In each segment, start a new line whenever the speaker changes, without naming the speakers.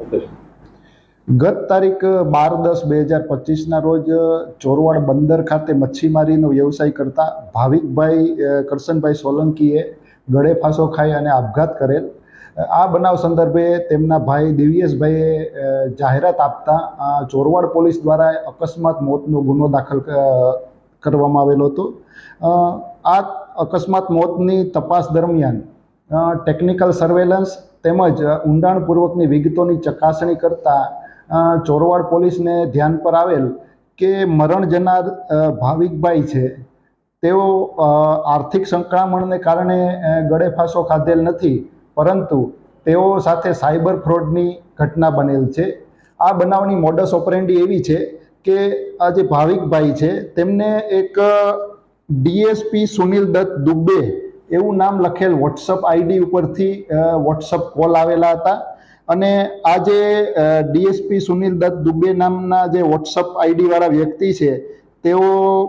ગત તારીખ બાર દસ બે હજાર પચીસના રોજ ચોરવાડ બંદર ખાતે મચ્છીમારીનો વ્યવસાય કરતા ભાવિકભાઈ કરશનભાઈ સોલંકીએ ગળે ફાંસો ખાઈ અને આપઘાત કરેલ. આ બનાવ સંદર્ભે તેમના ભાઈ દિવ્યેશભાઈએ જાહેરાત આપતા ચોરવાડ પોલીસ દ્વારા અકસ્માત મોતનો ગુનો દાખલ કરવામાં આવેલો હતો. આ અકસ્માત મોતની તપાસ દરમિયાન ટેકનિકલ સર્વેલન્સ તેમજ ઊંડાણપૂર્વકની વિગતોની ચકાસણી કરતા ચોરવાડ પોલીસને ધ્યાન પર આવેલ કે મરણ જનાર ભાવિકભાઈ છે, તેઓ આર્થિક સંકળામણને કારણે ગળેફાંસો ગળે ફાંસો ખાધેલ નથી, પરંતુ તેઓ સાથે સાયબર ફ્રોડની ઘટના બનેલ છે. આ બનાવની મોડસ ઓપરેન્ડી એવી છે કે આ જે ભાવિકભાઈ છે તેમને એક ડીએસપી સુનિલ દત્ત દુબે એવું નામ લખેલ વોટ્સઅપ આઈડી ઉપરથી વોટ્સઅપ કોલ આવેલા હતા. અને આ જે ડીએસપી સુનિલ દત્ત દુબે નામના જે વોટ્સઅપ આઈડીવાળા વ્યક્તિ છે, તેઓ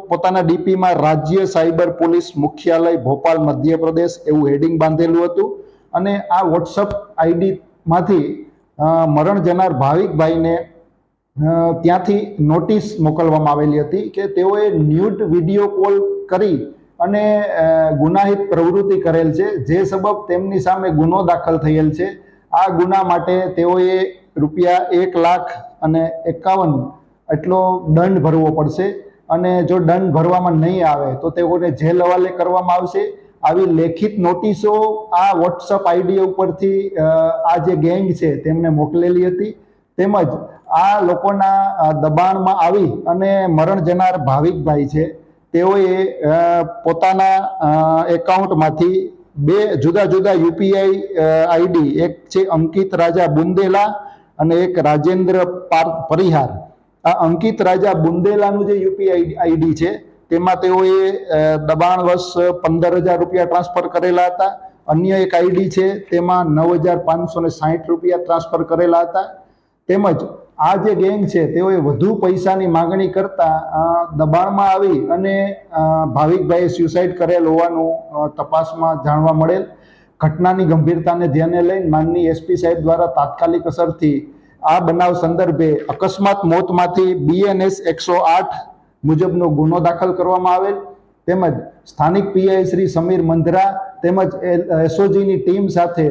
પોતાના ડીપીમાં રાજ્ય સાયબર પોલીસ મુખ્યાલય ભોપાલ, મધ્યપ્રદેશ એવું હેડિંગ બાંધેલું હતું. અને આ વોટ્સઅપ આઈડીમાંથી મરણ જનાર ભાવિકભાઈને ત્યાંથી નોટિસ મોકલવામાં આવેલી હતી કે તેઓએ ન્યૂડ વીડિયો કોલ કરી અને ગુનાહિત પ્રવૃત્તિ કરેલ છે. જે સબબ તેમની સામે ગુનો દાખલ થયેલ છે. આ ગુના માટે તેઓએ રૂપિયા એક લાખ અને એકાવન એટલો દંડ ભરવો પડશે. અને જો દંડ ભરવામાં નહીં આવે, તો તેઓને જેલ હવાલે કરવામાં આવશે. આવી લેખિત નોટિસો આ વોટ્સઅપ આઈડી ઉપરથી આ જે ગેંગ છે તેમને મોકલેલી હતી. તેમજ આ લોકોના દબાણમાં આવી અને મરણ જનાર ભાવિકભાઈ છે. તેઓએ પોતાના એકાઉન્ટમાંથી બે જુદા જુદા યુપીઆઈ આઈડી, એક છે અંકિત રાજા બુંદેલા અને એક રાજેન્દ્ર પાર, પરિહાર. આ અંકિત રાજા બુંદેલાનું જે યુપીઆઈ આઈડી છે, તેમાં તેઓએ દબાણવશ પંદર હજાર રૂપિયા ટ્રાન્સફર કરેલા હતા. અન્ય એક આઈડી છે, તેમાં નવ હજાર પાંચસો ને સાહીઠ રૂપિયા ટ્રાન્સફર કરેલા હતા. તેમજ આ જે ગેંગ છે, તેઓએ વધુ પૈસાની માગણી કરતા દબાણમાં આવી અને ભાવિકભાઈએ સ્યુસાઇડ કરેલ હોવાનું તપાસમાં જાણવા મળેલ. ઘટનાની ગંભીરતાને ધ્યાને લઈને માનની એસપી સાહેબ દ્વારા તાત્કાલિક અસરથી આ બનાવ સંદર્ભે અકસ્માત મોતમાંથી બીએનએસ એકસો આઠ મુજબનો ગુનો દાખલ કરવામાં આવેલ. તેમજ સ્થાનિક પીઆઈ શ્રી સમીર મંધરા તેમજ એસઓજીની ટીમ સાથે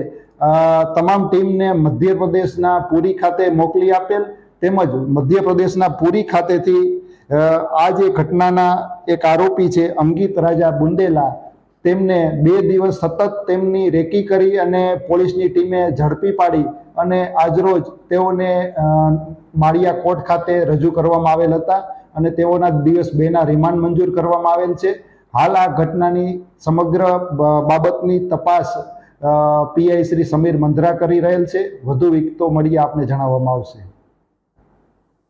તમામ ટીમને મધ્યપ્રદેશના પુરી ખાતે મોકલી આપેલ, તેમજ મધ્યપ્રદેશના પુરી ખાતેથી આ જે ઘટનાના એક આરોપી છે, અંગિત રાજા બુંદેલા, તેમને બે દિવસ સતત તેમની રેકી કરી અને પોલીસની ટીમે ઝડપી પાડી અને આજરોજ તેઓને માળિયા કોર્ટ ખાતે રજૂ કરવામાં આવેલ હતા અને તેઓના દિવસ બેના રિમાન્ડ મંજૂર કરવામાં આવેલ છે. હાલ આ ઘટનાની સમગ્ર બાબતની તપાસ પીઆઈ શ્રી સમીર મંધરા કરી રહેલ છે. વધુ વિગતો મળી આપને જણાવવામાં આવશે.